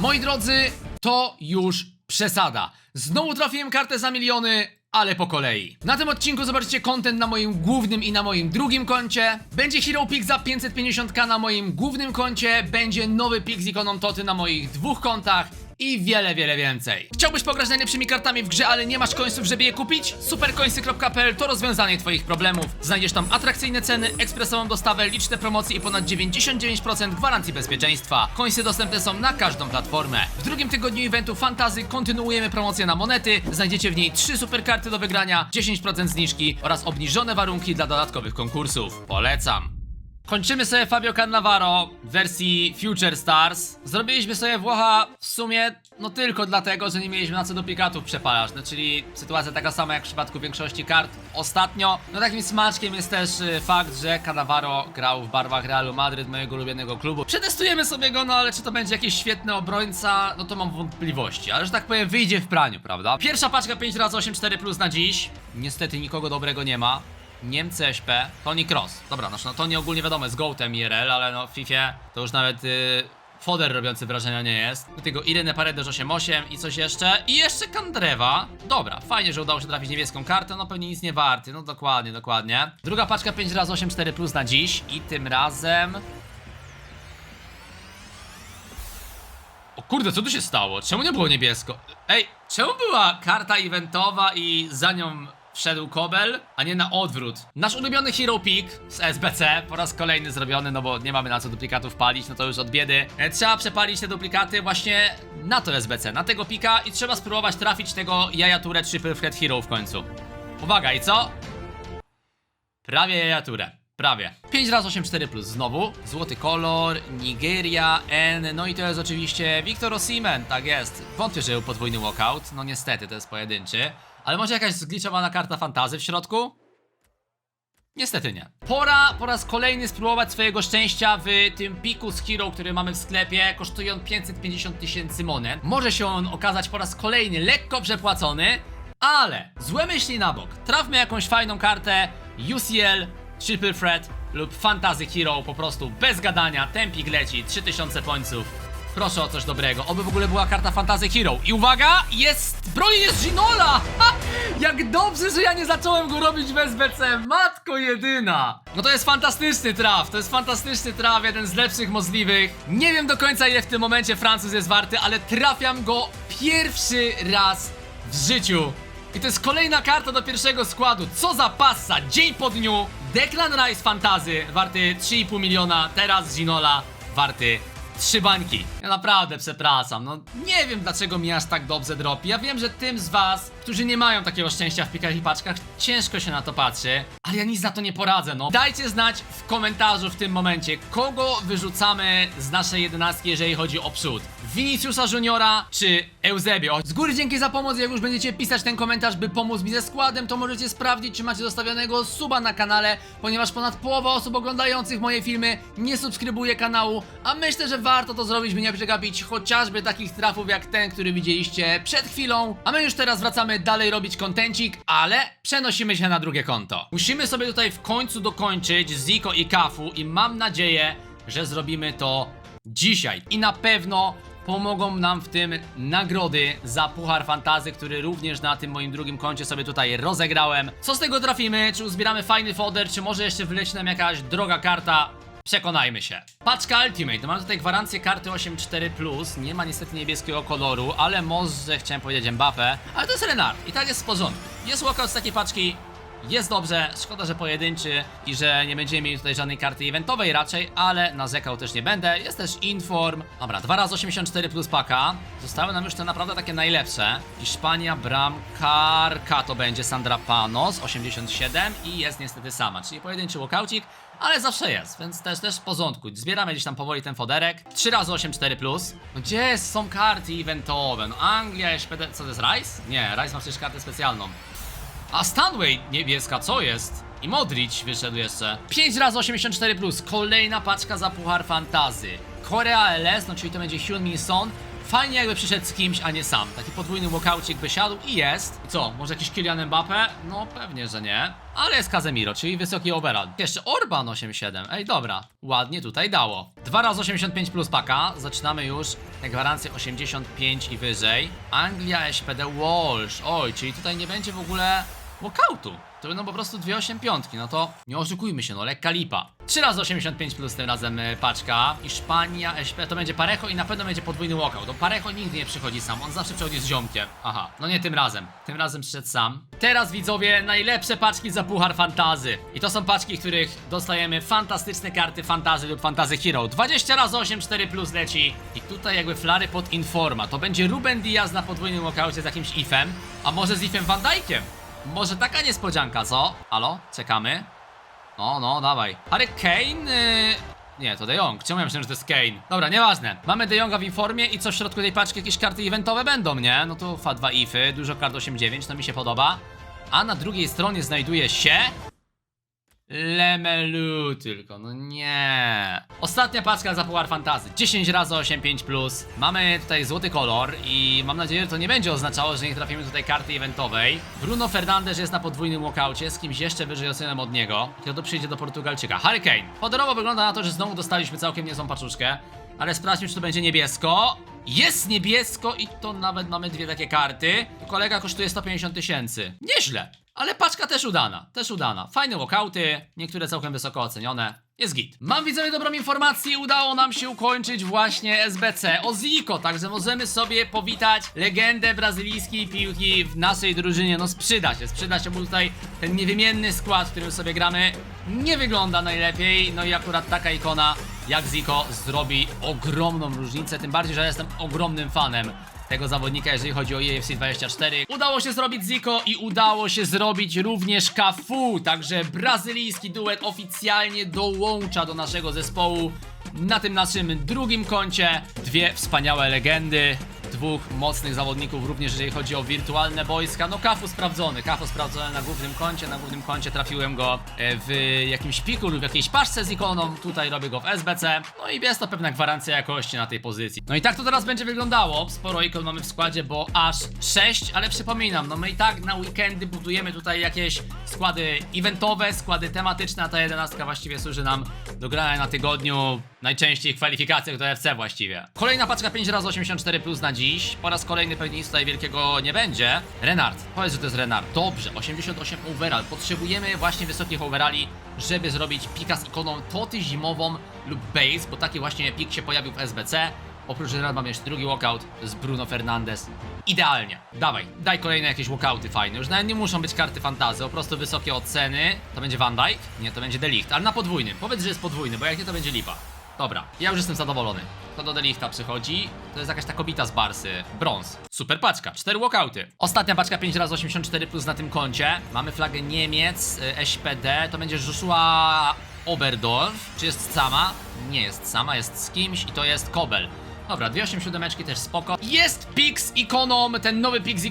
Moi drodzy, to już przesada. Znowu trafiłem kartę za miliony, ale po kolei. Na tym odcinku zobaczycie content na moim głównym i na moim drugim koncie. Będzie Hero Pick za 550k na moim głównym koncie, będzie nowy pick z ikoną Toty na moich dwóch kontach i wiele, wiele więcej. Chciałbyś pograć najlepszymi kartami w grze, ale nie masz końców, żeby je kupić? Supercoinsy.pl to rozwiązanie twoich problemów. Znajdziesz tam atrakcyjne ceny, ekspresową dostawę, liczne promocje i ponad 99% gwarancji bezpieczeństwa. Coinsy dostępne są na każdą platformę. W drugim tygodniu eventu Fantazy kontynuujemy promocję na monety. Znajdziecie w niej 3 superkarty do wygrania, 10% zniżki oraz obniżone warunki dla dodatkowych konkursów. Polecam. Kończymy sobie Fabio Cannavaro w wersji Future Stars. Zrobiliśmy sobie Włocha w sumie no tylko dlatego, że nie mieliśmy na co duplikatów przepalać. No czyli sytuacja taka sama jak w przypadku większości kart ostatnio. No takim smaczkiem jest też y, fakt, że Cannavaro grał w barwach Realu Madryt, mojego ulubionego klubu. Przetestujemy sobie go, no ale czy to będzie jakiś świetny obrońca, no to mam wątpliwości. Ale że tak powiem wyjdzie w praniu, prawda? Pierwsza paczka 5x8 plus na dziś. Niestety nikogo dobrego nie ma. Niemcy SP, Tony Cross. Dobra, znaczy no Tony ogólnie wiadomo jest gołtem IRL, ale no w FIFA to już nawet y, foder robiący wrażenia nie jest. Do tego Irene Paredes 8-8 i coś jeszcze. I jeszcze Kandrewa. Dobra, fajnie, że udało się trafić niebieską kartę, no pewnie nic nie warty, no dokładnie, dokładnie. Druga paczka 5 razy 8 4 plus na dziś i tym razem... O kurde, co tu się stało? Czemu nie było niebiesko? Ej, czemu była karta eventowa i za nią wszedł Kobel, a nie na odwrót? Nasz ulubiony Hero Pick z SBC po raz kolejny zrobiony, no bo nie mamy na co duplikatów palić, no to już od biedy. E, Trzeba przepalić te duplikaty właśnie na to SBC, na tego pika i trzeba spróbować trafić tego jajaturę Triple Threat Hero w końcu. Uwaga, i co? Prawie jajaturę. Prawie. 5 razy 8 4 plus znowu. Złoty kolor, Nigeria, N. No i to jest oczywiście Victor Osimhen, tak jest. Wątpię, że był podwójny walkout. No niestety, to jest pojedynczy. Ale może jakaś zgliczowana karta fantazy w środku? Niestety nie. Pora po raz kolejny spróbować swojego szczęścia w tym piku z Hero, który mamy w sklepie. Kosztuje on 550 tysięcy monet. Może się on okazać po raz kolejny lekko przepłacony, ale złe myśli na bok. Trafmy jakąś fajną kartę UCL, Triple Threat lub Fantasy Hero po prostu bez gadania. Tempik leci, 3000 pońców. Proszę o coś dobrego. Oby w ogóle była karta Fantasy Hero. I uwaga, jest broń jest Ginola! Ha! Jak dobrze, że ja nie zacząłem go robić bez BC. Matko jedyna. No to jest fantastyczny traf. To jest fantastyczny traf, jeden z lepszych możliwych. Nie wiem do końca ile w tym momencie Francuz jest warty, ale trafiam go pierwszy raz w życiu. I to jest kolejna karta do pierwszego składu. Co za passa, dzień po dniu. Declan Rice Fantazy warty 3,5 miliona, teraz Ginola warty trzy bańki. Ja naprawdę przepraszam, no nie wiem dlaczego mi aż tak dobrze dropi. Ja wiem, że tym z was, którzy nie mają takiego szczęścia w pikach i paczkach, ciężko się na to patrzy, ale ja nic na to nie poradzę, no. Dajcie znać w komentarzu w tym momencie, kogo wyrzucamy z naszej jedenastki, jeżeli chodzi o przód. Viniciusa Juniora czy Eusebio. Z góry dzięki za pomoc, jak już będziecie pisać ten komentarz, by pomóc mi ze składem, to możecie sprawdzić, czy macie zostawionego suba na kanale, ponieważ ponad połowa osób oglądających moje filmy nie subskrybuje kanału, a myślę, że warto to zrobić, by nie przegapić chociażby takich trafów jak ten, który widzieliście przed chwilą. A my już teraz wracamy dalej robić kontencik, ale przenosimy się na drugie konto. Musimy sobie tutaj w końcu dokończyć Ziko i Kafu i mam nadzieję, że zrobimy to dzisiaj. I na pewno pomogą nam w tym nagrody za Puchar Fantazy, który również na tym moim drugim koncie sobie tutaj rozegrałem. Co z tego trafimy? Czy uzbieramy fajny foder, czy może jeszcze wyleci nam jakaś droga karta? Przekonajmy się. Paczka Ultimate. Mam tutaj gwarancję karty 8.4+. Nie ma niestety niebieskiego koloru, ale może chciałem powiedzieć Mbappe. Ale to jest Renard i tak jest w porządku. Jest walkout z takiej paczki. Jest dobrze, szkoda, że pojedynczy i że nie będziemy mieli tutaj żadnej karty eventowej raczej, ale narzekał też nie będę. Jest też Inform. Dobra, 2 razy 84 plus paka. Zostały nam już te naprawdę takie najlepsze. Hiszpania, bramkarka to będzie Sandra Panos, 87 i jest niestety sama, czyli pojedynczy walkoucik, ale zawsze jest, więc też też w porządku. Zbieramy gdzieś tam powoli ten foderek. 3 razy 84 plus. No gdzie są karty eventowe? No Anglia, SPD... Co to jest Rice? Nie, Rice ma przecież kartę specjalną. A Stanway niebieska, co jest? I Modric wyszedł jeszcze. 5 razy 84 plus, kolejna paczka za Puchar Fantazy. Korea LS, no czyli to będzie Hyun Min Son. Fajnie jakby przyszedł z kimś, a nie sam. Taki podwójny walkoucik by siadł i jest. I co, może jakiś Kylian Mbappé? No pewnie, że nie. Ale jest Casemiro, czyli wysoki overall. Jeszcze Orban 8,7. Ej, dobra. Ładnie tutaj dało. 2 razy 85 plus paka. Zaczynamy już na gwarancję 85 i wyżej. Anglia, SPD, Walsh. Oj, czyli tutaj nie będzie w ogóle walkoutu. To będą po prostu dwie 85, no to nie oszukujmy się, no lekka lipa. 3 razy 85 plus tym razem e, paczka. Hiszpania, SP, to będzie Parejo i na pewno będzie podwójny walkout. To Parejo nigdy nie przychodzi sam, on zawsze przychodzi z ziomkiem. Aha, no nie tym razem. Tym razem przyszedł sam. Teraz widzowie, najlepsze paczki za Puchar Fantazy. I to są paczki, w których dostajemy fantastyczne karty Fantazy lub Fantazy Hero. 20 razy 8, 4 plus leci. I tutaj jakby flary pod Informa. To będzie Ruben Diaz na podwójnym walkoutie z jakimś ifem. A może z ifem Van Dijkiem? Może taka niespodzianka, co? Halo? Czekamy? No, no, dawaj. Harry Kane? Yy... Nie, to De Jong. Czemu ja myślałem, że to jest Kane? Dobra, nieważne. Mamy De Jonga w informie i co w środku tej paczki jakieś karty eventowe będą, nie? No to fa 2 ify, dużo kart 8-9, to mi się podoba. A na drugiej stronie znajduje się... Lemelu tylko, no nie. Ostatnia paczka za Puchar Fantazy. 10 razy 8,5 plus. Mamy tutaj złoty kolor i mam nadzieję, że to nie będzie oznaczało, że nie trafimy tutaj karty eventowej. Bruno Fernandes jest na podwójnym walkoucie z kimś jeszcze wyżej ocenem od niego. Kto to przyjdzie do Portugalczyka? Harry Kane. Honorowo wygląda na to, że znowu dostaliśmy całkiem niezłą paczuszkę. Ale sprawdźmy, czy to będzie niebiesko. Jest niebiesko i to nawet mamy dwie takie karty. To kolega kosztuje 150 tysięcy. Nieźle. Ale paczka też udana, też udana. Fajne walkouty, niektóre całkiem wysoko ocenione. Jest git. Mam widzowie dobrą informację, udało nam się ukończyć właśnie SBC o Zico, także możemy sobie powitać legendę brazylijskiej piłki w naszej drużynie. No sprzyda się, sprzyda się, bo tutaj ten niewymienny skład, w którym sobie gramy, nie wygląda najlepiej. No i akurat taka ikona jak Zico zrobi ogromną różnicę, tym bardziej, że jestem ogromnym fanem tego zawodnika, jeżeli chodzi o EFC 24. Udało się zrobić Zico i udało się zrobić również Cafu, także brazylijski duet oficjalnie dołącza do naszego zespołu na tym naszym drugim koncie. Dwie wspaniałe legendy, dwóch mocnych zawodników, również jeżeli chodzi o wirtualne boiska. No Kafu sprawdzony, Kafu sprawdzony na głównym koncie, na głównym koncie trafiłem go e, w jakimś piku lub jakiejś paszce z ikoną, tutaj robię go w SBC. No i jest to pewna gwarancja jakości na tej pozycji. No i tak to teraz będzie wyglądało. Sporo ikon mamy w składzie, bo aż 6, ale przypominam, no my i tak na weekendy budujemy tutaj jakieś składy eventowe, składy tematyczne, a ta jedenastka właściwie służy nam do grania na tygodniu, najczęściej w kwalifikacjach do FC właściwie. Kolejna paczka 5 razy 84 plus na dziś. Po raz kolejny pewnie nic tutaj wielkiego nie będzie. Renard, powiedz, że to jest Renard. Dobrze, 88 overall. Potrzebujemy właśnie wysokich overalli, żeby zrobić pika z ikoną toty zimową lub base, bo taki właśnie pik się pojawił w SBC. Oprócz Renard mamy jeszcze drugi walkout z Bruno Fernandes. Idealnie. Dawaj, daj kolejne jakieś walkouty fajne. Już nawet nie muszą być karty fantazy, po prostu wysokie oceny. To będzie Van Dijk? Nie, to będzie Delicht, ale na podwójnym. Powiedz, że jest podwójny, bo jak nie, to będzie lipa. Dobra, ja już jestem zadowolony. To do Delichta przychodzi. To jest jakaś ta kobita z Barsy. Brąz. Super paczka. Cztery walkouty. Ostatnia paczka 5 razy 84 plus na tym koncie. Mamy flagę Niemiec, y, SPD. To będzie Joshua Oberdorf. Czy jest sama? Nie jest sama, jest z kimś i to jest Kobel. Dobra, 287 też spoko. Jest pik z ten nowy pik z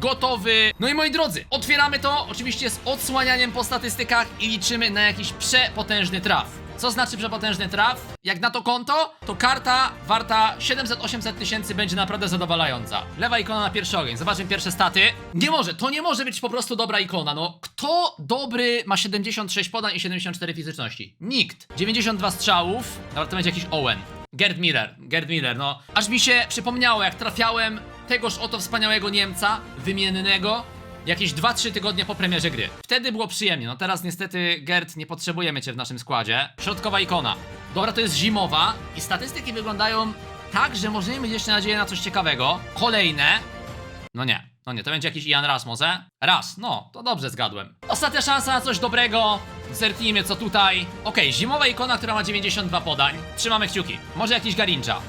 gotowy. No i moi drodzy, otwieramy to oczywiście z odsłanianiem po statystykach i liczymy na jakiś przepotężny traf. Co znaczy przepotężny traf? Jak na to konto, to karta warta 700-800 tysięcy będzie naprawdę zadowalająca. Lewa ikona na pierwszy ogień, zobaczmy pierwsze staty. Nie może, to nie może być po prostu dobra ikona, no. Kto dobry ma 76 podań i 74 fizyczności? Nikt. 92 strzałów, dobra, to będzie jakiś Owen. Gerd Miller, Gerd Miller, no. Aż mi się przypomniało, jak trafiałem tegoż oto wspaniałego Niemca, wymiennego, jakieś 2-3 tygodnie po premierze gry. Wtedy było przyjemnie, no teraz niestety Gerd nie potrzebujemy cię w naszym składzie. Środkowa ikona. Dobra, to jest zimowa i statystyki wyglądają tak, że możemy mieć jeszcze nadzieję na coś ciekawego. Kolejne. No nie, no nie, to będzie jakiś Ian Ras może? Raz, no, to dobrze zgadłem. Ostatnia szansa na coś dobrego. Zerknijmy co tutaj. Okej, zimowa ikona, która ma 92 podań. Trzymamy kciuki. Może jakiś Garincha.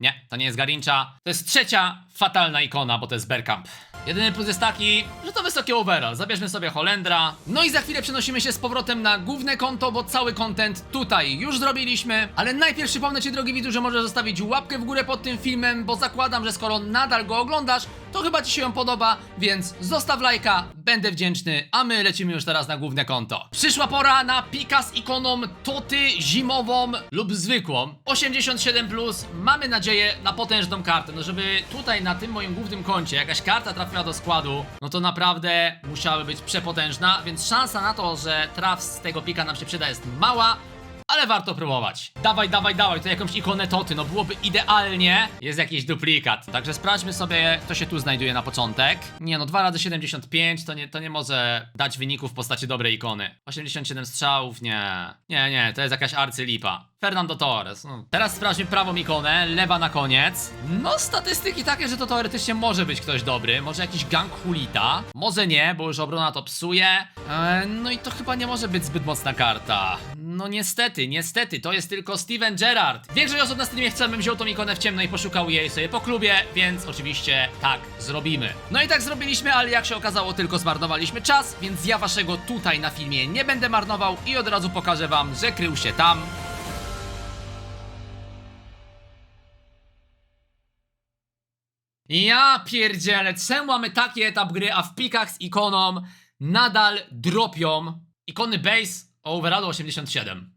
Nie, to nie jest Garincha. To jest trzecia fatalna ikona, bo to jest Bergkamp. Jedyny plus jest taki, że to wysoki overall. Zabierzmy sobie Holendra. No i za chwilę przenosimy się z powrotem na główne konto, bo cały content tutaj już zrobiliśmy. Ale najpierw przypomnę Ci, drogi widzu, że możesz zostawić łapkę w górę pod tym filmem, bo zakładam, że skoro nadal go oglądasz, to chyba Ci się ją podoba, więc zostaw lajka, będę wdzięczny, a my lecimy już teraz na główne konto. Przyszła pora na pika z ikoną Toty zimową lub zwykłą. 87+, plus. mamy nadzieję na potężną kartę, no żeby tutaj na tym moim głównym koncie jakaś karta trafiła do składu, no to naprawdę musiałaby być przepotężna, więc szansa na to, że traf z tego pika nam się przyda jest mała, ale warto próbować. Dawaj, dawaj, dawaj, to jakąś ikonę Toty, no byłoby idealnie. Jest jakiś duplikat, także sprawdźmy sobie, kto się tu znajduje na początek. Nie no, 2 razy 75 to nie, to nie może dać wyników w postaci dobrej ikony. 87 strzałów, nie. Nie, nie, to jest jakaś arcylipa. Fernando Torres. No. Teraz sprawdźmy prawą ikonę, lewa na koniec. No, statystyki takie, że to teoretycznie może być ktoś dobry. Może jakiś gang Hulita. Może nie, bo już obrona to psuje. E, no i to chyba nie może być zbyt mocna karta. No niestety, niestety, to jest tylko Steven Gerrard. Większość osób na streamie chce, bym wziął tą ikonę w ciemno i poszukał jej sobie po klubie, więc oczywiście tak zrobimy. No i tak zrobiliśmy, ale jak się okazało, tylko zmarnowaliśmy czas, więc ja waszego tutaj na filmie nie będę marnował i od razu pokażę wam, że krył się tam. Ja pierdzielę, czemu mamy taki etap gry, a w pikach z ikoną nadal dropią ikony base o overallu 87.